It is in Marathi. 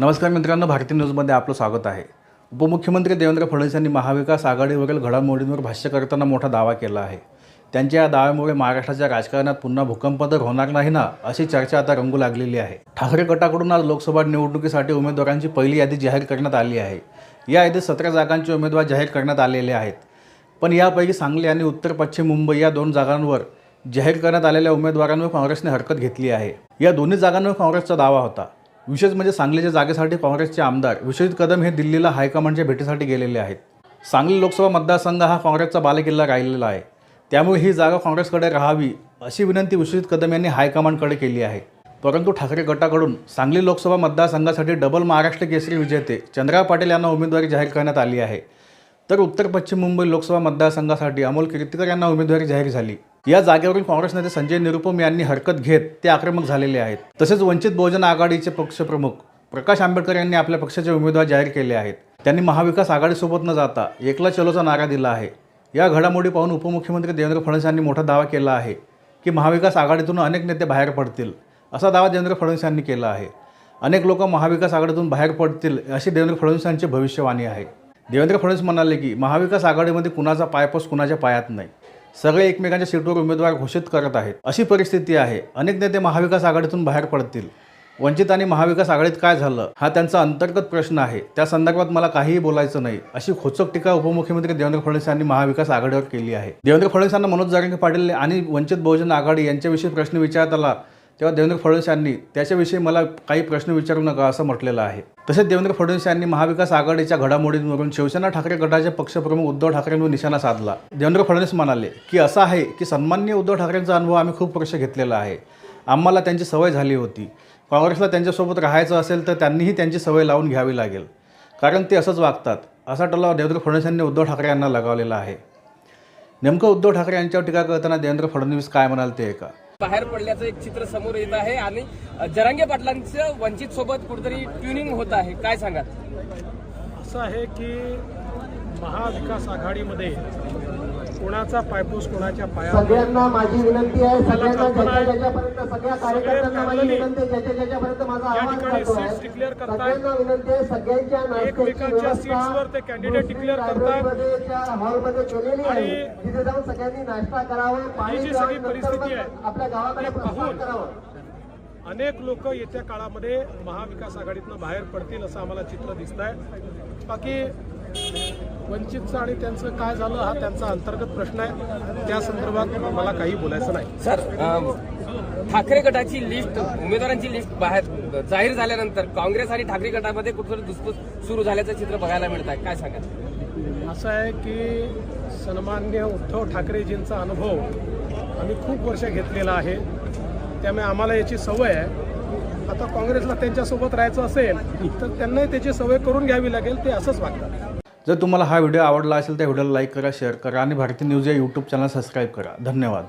नमस्कार मित्रांनो भारतीय न्यूजमध्ये आपलं स्वागत आहे. उपमुख्यमंत्री देवेंद्र फडणवीस यांनी महाविकास आघाडीवरील घडामोडींवर भाष्य करताना मोठा दावा केला आहे. त्यांच्या या दाव्यामुळे महाराष्ट्राच्या राजकारणात पुन्हा भूकंप तर होणार नाही ना अशी चर्चा आता रंगू लागलेली आहे. ठाकरे गटाकडून आज लोकसभा निवडणुकीसाठी उमेदवारांची पहिली यादी जाहीर करण्यात आली आहे. या यादीत सतरा जागांचे उमेदवार जाहीर करण्यात आलेले आहेत. पण यापैकी सांगली आणि उत्तर पश्चिम मुंबई या दोन जागांवर जाहीर करण्यात आलेल्या उमेदवारांवर काँग्रेसने हरकत घेतली आहे. या दोन्ही जागांवर काँग्रेसचा दावा होता. विशेष म्हणजे सांगलीच्या जागेसाठी काँग्रेसचे आमदार विश्वजित कदम हे दिल्लीला हायकमांडच्या भेटीसाठी गेलेले आहेत. सांगली लोकसभा मतदारसंघ हा काँग्रेसचा बालेकिल्ला राहिलेला आहे. त्यामुळे ही जागा काँग्रेसकडे राहावी अशी विनंती विश्वजित कदम यांनी हायकमांडकडे केली आहे. परंतु ठाकरे गटाकडून सांगली लोकसभा मतदारसंघासाठी डबल महाराष्ट्र केसरी विजेते चंद्रा पाटील यांना उमेदवारी जाहीर करण्यात आली आहे. तर उत्तर पश्चिम मुंबई लोकसभा मतदारसंघासाठी अमोल किर्तीकर यांना उमेदवारी जाहीर झाली. या जागेवरून काँग्रेस नेते संजय निरुपम यांनी हरकत घेत ते आक्रमक झालेले आहेत. तसेच वंचित बहुजन आघाडीचे पक्षप्रमुख प्रकाश आंबेडकर यांनी आपल्या पक्षाचे उमेदवार जाहीर केले आहेत. त्यांनी महाविकास आघाडीसोबत न जाता एकला चलोचा नारा दिला आहे. या घडामोडी पाहून उपमुख्यमंत्री देवेंद्र फडणवीस यांनी मोठा दावा केला आहे की महाविकास आघाडीतून अनेक नेते बाहेर पडतील असा दावा देवेंद्र फडणवीस यांनी केला आहे. अनेक लोक महाविकास आघाडीतून बाहेर पडतील अशी देवेंद्र फडणवीस यांची भविष्यवाणी आहे. देवेंद्र फडणवीस म्हणाले की महाविकास आघाडीमध्ये कुणाचा पायपोस कुणाच्या पायात नाही. सगळे एकमेकांच्या सीटवर उमेदवार घोषित करत आहेत. अशी परिस्थिती आहे. अनेक नेते महाविकास आघाडीतून बाहेर पडतील. वंचित आणि महाविकास आघाडीत काय झालं? हा त्यांचा अंतर्गत प्रश्न आहे. त्या संदर्भात मला काहीही बोलायचं नाही. अशी खोचक टीका उपमुख्यमंत्री देवेंद्र फडणवीस यांनी महाविकास आघाडीवर केली आहे. देवेंद्र फडणवीस यांना मनोज जारंगे पाटील आणि वंचित बहुजन आघाडी यांच्याविषयी प्रश्न विचारत आला तेव्हा देवेंद्र फडणवीस यांनी त्याच्याविषयी मला काही प्रश्न विचारू नका असं म्हटलेलं आहे. तसेच देवेंद्र फडणवीस यांनी महाविकास आघाडीच्या घडामोडींवरून शिवसेना ठाकरे गटाचे पक्षप्रमुख उद्धव ठाकरेंवर निशाणा साधला. देवेंद्र फडणवीस म्हणाले की असं आहे की सन्माननीय उद्धव ठाकरेंचा अनुभव आम्ही खूप वर्ष घेतलेला आहे. आम्हाला त्यांची सवय झाली होती. काँग्रेसला त्यांच्यासोबत राहायचं असेल तर त्यांनीही त्यांची सवय लावून घ्यावी लागेल. कारण ते असंच वागतात. असा टोला देवेंद्र फडणवीस यांनी उद्धव ठाकरे यांना लगावलेला आहे. नेमकं उद्धव ठाकरे यांच्यावर टीका करताना देवेंद्र फडणवीस काय म्हणाल ते ऐका. बाहेर पडल्याचं एक चित्र समोर येत आहे आणि जरांगे पाटलांचं वंचित सोबत कुठेतरी ट्युनिंग होत आहे. काय सांगाल? असं आहे की महाविकास आघाडीमध्ये कोणाचा पायपूस कोणाच्या पायावर सगळ्यांना माझी विनंती आहे सगळ्यांना. ज्याच्या ज्याच्यापर्यंत सगळ्या कार्यकर्त्यांना माझी विनंती आहे ज्याच्या ज्याच्यापर्यंत माझा आवाज जातो आहे. सगळ्यांना विनंती आहे सगळ्यांच्या एकमेकांच्या seatsवर ते करतायत. library च्या हॉलमध्ये केलेली आहे तिथे जाऊन सगळ्यांनी नाश्ता करावा पाणी सगळी परिस्थिती आहे, आपल्या गावाकडे पाहून करावं अनेक लोक येत्या काळामध्ये महाविकास आघाडीतनं बाहेर पडतील असं आम्हाला चित्र दिसत आहे बाकी वंचितचं आणि त्यांचं काय झालं हा त्यांचा अंतर्गत प्रश्न आहे. त्या संदर्भात मला काही बोलायचं नाही. सर ठाकरे गटाची लिस्ट उमेदवारांची लिस्ट बाहेर जाहीर झाल्यानंतर काँग्रेस आणि ठाकरे गटामध्ये कुठेतरी धुसफूस सुरू झाल्याचं चित्र बघायला मिळत आहे काय सांगाल? असं आहे की सन्मान्य उद्धव ठाकरेजींचा अनुभव आम्ही खूप वर्ष घेतलेला आहे. त्यामुळे आम्हाला याची सवय आहे. आता काँग्रेसला त्यांच्यासोबत राहायचं असेल तर त्यांनाही त्याची सवय करून घ्यावी लागेल ते असंच वागतात. जर तुम्हाला हा व्हिडिओ आवडला असेल तर व्हिडिओला लाईक करा शेअर करा आणि भारतीय न्यूज या यूट्यूब चॅनल सबस्क्राईब करा. धन्यवाद.